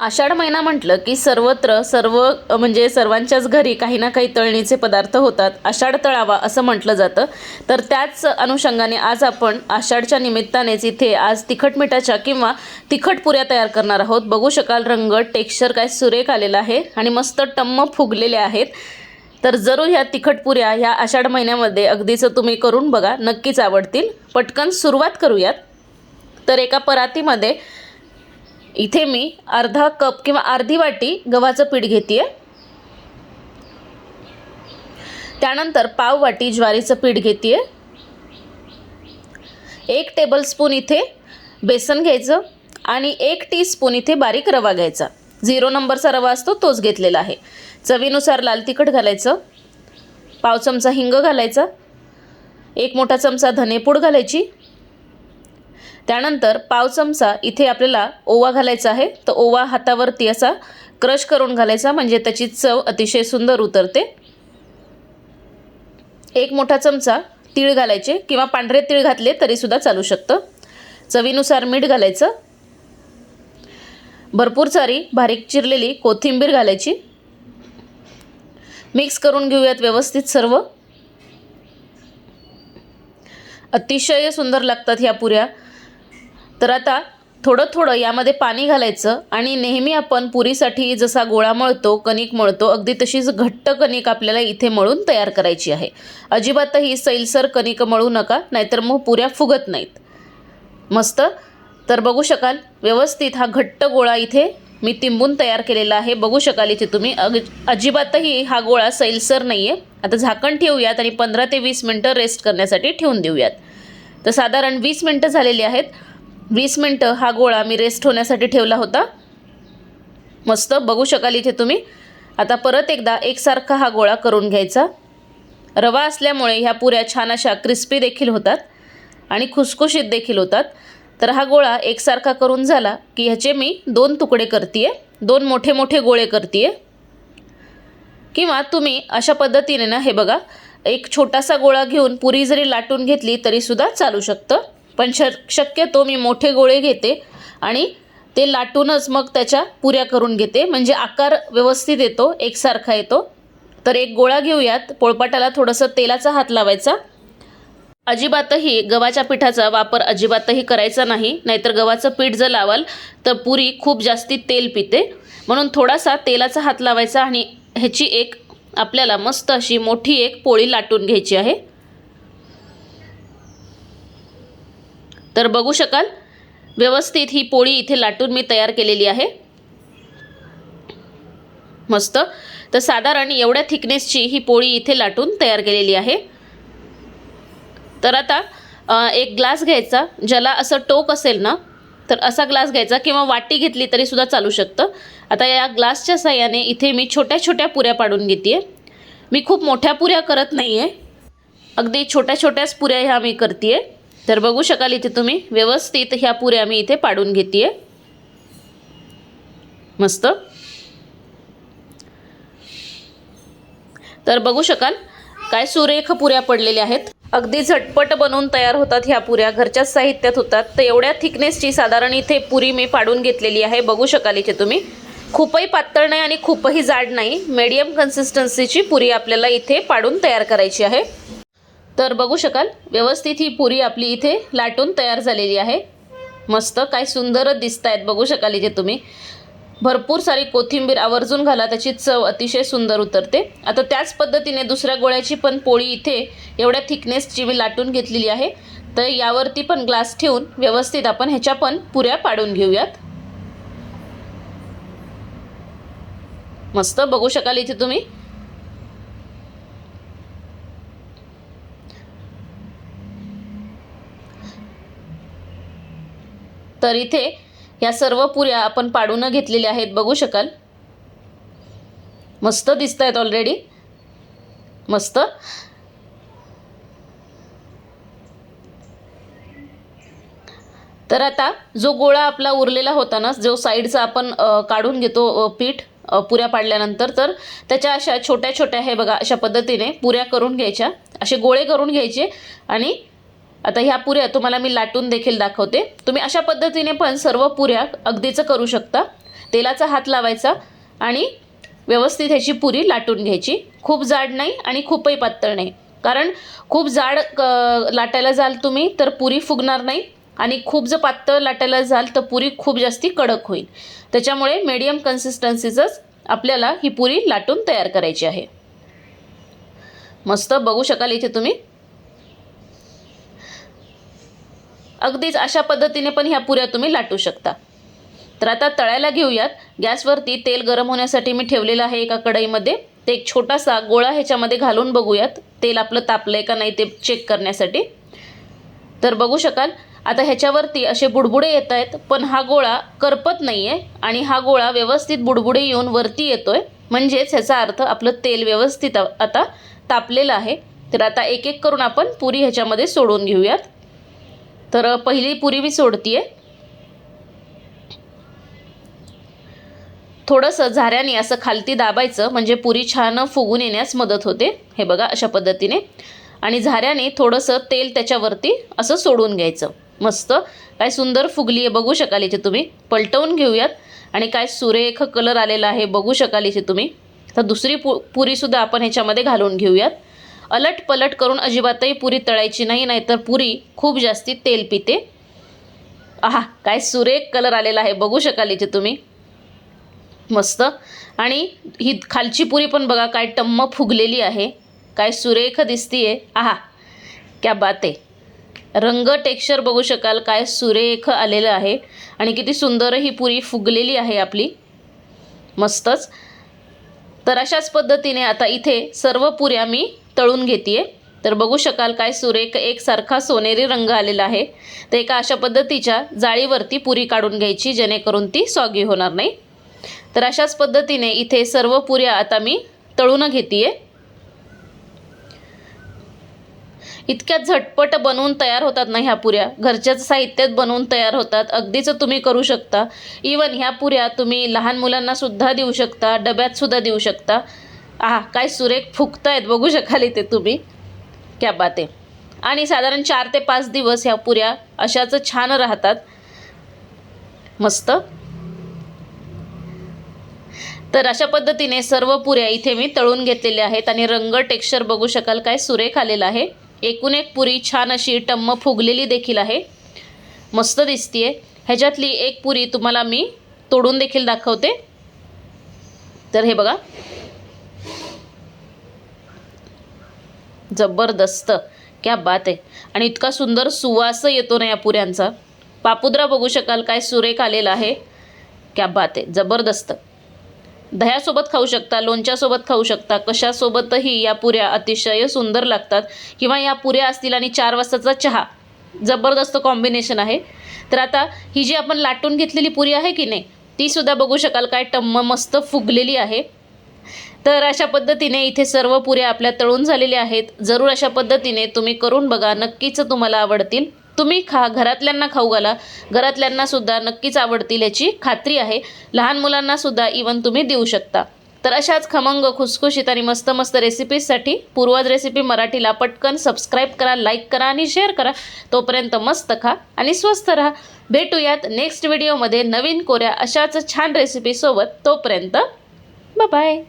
आषाढ महिना म्हटलं की सर्वत्र सर्व म्हणजे सर्वांच्याच घरी काही ना काही तळणीचे पदार्थ होतात. आषाढ तळावा असं म्हटलं जातं. तर त्याच अनुषंगाने आज आपण आषाढच्या निमित्तानेच इथे आज तिखट मिठाच्या किंवा तिखट पुऱ्या तयार करणार आहोत. बघू शकाल रंग टेक्स्चर काय सुरेख आलेला आहे आणि मस्त टम्म फुगलेले आहेत. तर जरूर ह्या तिखट पुऱ्या ह्या आषाढ महिन्यामध्ये अगदीच तुम्ही करून बघा. नक्कीच आवडतील. पटकन सुरुवात करूयात. तर एका परातीमध्ये इथे मी अर्धा कप किंवा अर्धी वाटी गव्हाचं पीठ घेते त्यानंतर पाव वाटी ज्वारीचं पीठ घेते एक टेबलस्पून इथे बेसन घ्यायचं आणि एक टीस्पून इथे बारीक रवा घ्यायचा. झिरो नंबरचा रवा असतो तोच घेतलेला आहे. चवीनुसार लाल तिखट घालायचं. पाव चमचा हिंग घालायचा. एक मोठा चमचा धनेपूड घालायची. त्यानंतर पाव चमचा इथे आपल्याला ओवा घालायचा आहे. तर ओवा हातावरती असा क्रश करून घालायचा म्हणजे त्याची चव अतिशय सुंदर उतरते. एक मोठा चमचा तीळ घालायचे किंवा पांढरे तीळ घातले तरीसुद्धा चालू शकतं. चवीनुसार मीठ घालायचं. भरपूर सारी बारीक चिरलेली कोथिंबीर घालायची. मिक्स करून घेऊयात व्यवस्थित सर्व. अतिशय सुंदर लागतात ह्या पुऱ्या. तर आता थोडं थोडं यामध्ये पाणी घालायचं आणि नेहमी आपण पुरीसाठी जसा गोळा मळतो कणिक मळतो अगदी तशीच घट्ट कणिक आपल्याला इथे मळून तयार करायची आहे. अजिबातही सैलसर कणिक मळू नका नाहीतर मग पुऱ्या फुगत नाहीत. मस्त? तर बघू शकाल व्यवस्थित हा घट्ट गोळा इथे मी तिंबून तयार केलेला आहे. बघू शकाल इथे तुम्ही. अग अजिबातही हा गोळा सैलसर नाही आहे आता झाकण ठेवूयात आणि पंधरा ते वीस मिनटं रेस्ट करण्यासाठी ठेवून देऊयात. तर साधारण वीस मिनटं झालेली आहेत. वीस मिनटं हा गोळा मी रेस्ट होण्यासाठी ठेवला होता. मस्त बघू शकाल इथे तुम्ही. आता परत एकदा एकसारखा हा गोळा करून घ्यायचा. रवा असल्यामुळे ह्या पुऱ्या छान अशा क्रिस्पी देखील होतात आणि खुसखुशीत देखील होतात. तर हा गोळा एकसारखा करून झाला की ह्याचे मी दोन तुकडे करते दोन मोठे मोठे गोळे करते किंवा तुम्ही अशा पद्धतीने ना हे बघा एक छोटासा गोळा घेऊन पुरी जरी लाटून घेतली तरीसुद्धा चालू शकतं. पण श शक्यतो मी मोठे गोळे घेते आणि ते लाटूनच मग त्याच्या पुऱ्या करून घेते. म्हणजे आकार व्यवस्थित येतो एकसारखा येतो. तर एक गोळा घेऊयात. पोळपाटाला थोडंसं तेलाचा हात लावायचा. अजिबातही गव्हाच्या पिठाचा वापर अजिबातही करायचा नाही. नाहीतर गव्हाचं पीठ जर लावाल तर पुरी खूप जास्ती तेल पिते. म्हणून थोडासा तेलाचा हात लावायचा आणि ह्याची एक आपल्याला मस्त अशी मोठी एक पोळी लाटून घ्यायची आहे. तर बघू शकाल. व्यवस्थित ही पोळी इथे लाटून मी तयार केलेली आहे. मस्त. तर साधारण एवढ्या थिकनेसची ही पोळी इथे लाटून तयार केलेली आहे. तर आता एक ग्लास घ्यायचा ज्याला असं टोक असेल ना तर असा ग्लास घ्यायचा किंवा वाटी घेतली तरीसुद्धा चालू शकतं. आता या ग्लासच्या साह्याने इथे मी छोट्या छोट्या पुऱ्या पाडून घेते मी खूप मोठ्या पुऱ्या करत नाही आहे अगदी छोट्या छोट्याच पुऱ्या ह्या मी करते आहे तर बघू शकाल इथे तुम्ही. व्यवस्थित ह्या पुऱ्या मी इथे पाडून घेते मस्त. तर बघू शकाल काय सुरेख पुऱ्या पडलेल्या आहेत. अगदी झटपट बनवून तयार होतात ह्या पुऱ्या. घरच्याच साहित्यात होतात. तर एवढ्या थिकनेसची साधारण इथे पुरी मी पाडून घेतलेली आहे. बघू शकाल इथे तुम्ही. खूपही पातळ नाही आणि खूपही जाड नाही. मीडियम कन्सिस्टन्सीची पुरी आपल्याला इथे पाडून तयार करायची आहे. तर बघू शकाल व्यवस्थित ही पुरी आपली इथे लाटून तयार झालेली आहे. मस्त काय सुंदरच दिसत आहेत बघू शकाल इथे तुम्ही. भरपूर सारी कोथिंबीर आवर्जून घाला त्याची चव अतिशय सुंदर उतरते. आता त्याच पद्धतीने दुसऱ्या गोळ्याची पण पोळी इथे एवढ्या थिकनेसची मी लाटून घेतलेली आहे. तर यावरती पण ग्लास ठेवून व्यवस्थित आपण ह्याच्या पण पुऱ्या पाडून घेऊयात. मस्त बघू शकाल इथे तुम्ही. तर इथे ह्या सर्व पुऱ्या आपण पाडून घेतलेल्या आहेत बघू शकाल. मस्त दिसत आहेत ऑलरेडी मस्त. तर आता जो गोळा आपला उरलेला होता ना जो साईडचा आपण काढून घेतो पीठ पुऱ्या पाडल्यानंतर तर त्याच्या अशा छोट्या छोट्या हे बघा अशा पद्धतीने पुऱ्या करून घ्यायच्या. असे गोळे करून घ्यायचे आणि आता ह्या पुऱ्या तुम्हाला मी लाटून देखील दाखवते. तुम्ही अशा पद्धतीने पण सर्व पुऱ्या अगदीचं करू शकता. तेलाचा हात लावायचा आणि व्यवस्थित ह्याची पुरी लाटून घ्यायची. खूप जाड नाही आणि खूपही पातळ नाही. कारण खूप जाड क लाटायला जाल तुम्ही तर पुरी फुगणार नाही. आणि खूप जर पातळ लाटायला जाल तर पुरी खूप जास्ती कडक होईल. त्याच्यामुळे मीडियम कन्सिस्टन्सीचंच आपल्याला ही पुरी लाटून तयार करायची आहे. मस्त बघू शकाल इथे तुम्ही. अगदीच अशा पद्धतीने पण ह्या पुऱ्या तुम्ही लाटू शकता. तर आता तळायला घेऊयात. गॅसवरती तेल गरम होण्यासाठी मी ठेवलेलं आहे एका कढईमध्ये. ते एक छोटासा गोळा ह्याच्यामध्ये घालून बघूयात. तेल आपलं तापलं आहे का नाही ते चेक करण्यासाठी. तर बघू शकाल. आता ह्याच्यावरती असे बुडबुडे येत आहेत पण हा गोळा करपत नाही आहे आणि हा गोळा व्यवस्थित बुडबुडे येऊन वरती येतो आहे म्हणजेच ह्याचा अर्थ आपलं तेल व्यवस्थित आता तापलेलं आहे. तर आता एक एक करून आपण पुरी ह्याच्यामध्ये सोडून घेऊयात. तर पहिली पुरी मी सोडतीये. थोडंसं झाऱ्याने असं खालती दाबायचं म्हणजे पुरी छान फुगून येण्यास मदत होते. हे बघा अशा पद्धतीने. आणि झाऱ्याने थोडंसं तेल त्याच्यावरती असं सोडून घ्यायचं. मस्त. काय सुंदर फुगली आहे बघू शकाल इथे तुम्ही. पलटवून घेऊयात. आणि काय सुरेख कलर आलेला आहे बघू शकाल इथे तुम्ही. तर दुसरी पु पुरीसुद्धा आपण ह्याच्यामध्ये घालून घेऊयात. अलट पलट करून अजिबातही पुरी तळायची नाही नाहीतर पुरी खूप जास्ती तेल पिते. आहा काय सुरेख कलर आलेला आहे. बघू शकाल इथे तुम्ही. मस्त. आणि ही खालची पुरी पण बघा काय टम्म फुगलेली आहे. काय सुरेख दिसतीये. आहा क्या बात आहे. रंग टेक्स्चर बघू शकाल काय सुरेख आलेलं आहे. आणि किती सुंदर ही पुरी फुगलेली आहे आपली. मस्तच. तर अशाच पद्धतीने आता इथे सर्व पुऱ्या मी तळून घेते तर बघू शकाल काय सुरेख एकसारखा सोनेरी रंग आलेला आहे. तर एका अशा पद्धतीच्या जाळीवरती पुरी काढून घ्यायची जेणेकरून ती सॉगी होणार नाही. तर अशाच पद्धतीने इथे सर्व पुऱ्या आता मी तळून घेते इतक्या झटपट बनवून तयार होतात ना ह्या पुऱ्या. घरच्याच साहित्यात बनवून तयार होतात. अगदीच तुम्ही करू शकता. इवन ह्या पुऱ्या तुम्ही लहान मुलांना सुद्धा देऊ शकता डब्यात सुद्धा देऊ शकता. आहा काय सुरेख फुगतायत बघू शकाल इथे तुम्ही. क्या बात. आहे आणि साधारण चार ते पाच दिवस ह्या पुऱ्या अशाच छान राहतात. मस्त. तर अशा पद्धतीने सर्व पुऱ्या इथे मी तळून घेतलेल्या आहेत आणि रंग टेक्स्चर बघू शकाल काय सुरेख आलेला आहे. एकूण एक पुरी छान अशी टम्म फुगलेली देखील आहे. मस्त दिसतीये. ह्याच्यातली एक पुरी तुम्हाला मी तोडून देखील दाखवते. तर हे बघा. जबरदस्त. क्या बात आहे. आणि इतका सुंदर सुवास येतो ना या पुऱ्यांचा. पापुद्रा बघू शकाल काय सुरेख आलेला आहे. क्या बात आहे. जबरदस्त. दह्यासोबत खाऊ शकता लोणच्यासोबत खाऊ शकता कशासोबतही या पुऱ्या अतिशय सुंदर लागतात. किंवा या पुऱ्या असतील आणि चार वाजताचा चहा. जबरदस्त कॉम्बिनेशन आहे. तर आता ही जी आपण लाटून घेतलेली पुरी आहे की नाही तीसुद्धा बघू शकाल काय टम्म मस्त फुगलेली आहे. तर अशा पद्धतीने इथे सर्व पुऱ्या आपल्या तळून झालेल्या आहेत. जरूर अशा पद्धतीने तुम्ही करून बघा. नक्कीच तुम्हाला आवडतील. तुम्ही खा घरातल्यांना खाऊ घाला. घरातल्यांना सुद्धा नक्कीच आवडतील याची खात्री आहे. लहान मुलांना सुद्धा इवन तुम्ही देऊ शकता. तर अशाच खमंग खुसखुशीत आणि मस्त मस्त रेसिपीजसाठी पूर्वज रेसिपी मराठीला पटकन सबस्क्राईब करा लाईक करा आणि शेअर करा. तोपर्यंत मस्त खा आणि स्वस्त राहा. भेटूयात नेक्स्ट व्हिडिओमध्ये नवीन कोऱ्या अशाच छान रेसिपीसोबत तोपर्यंत बाय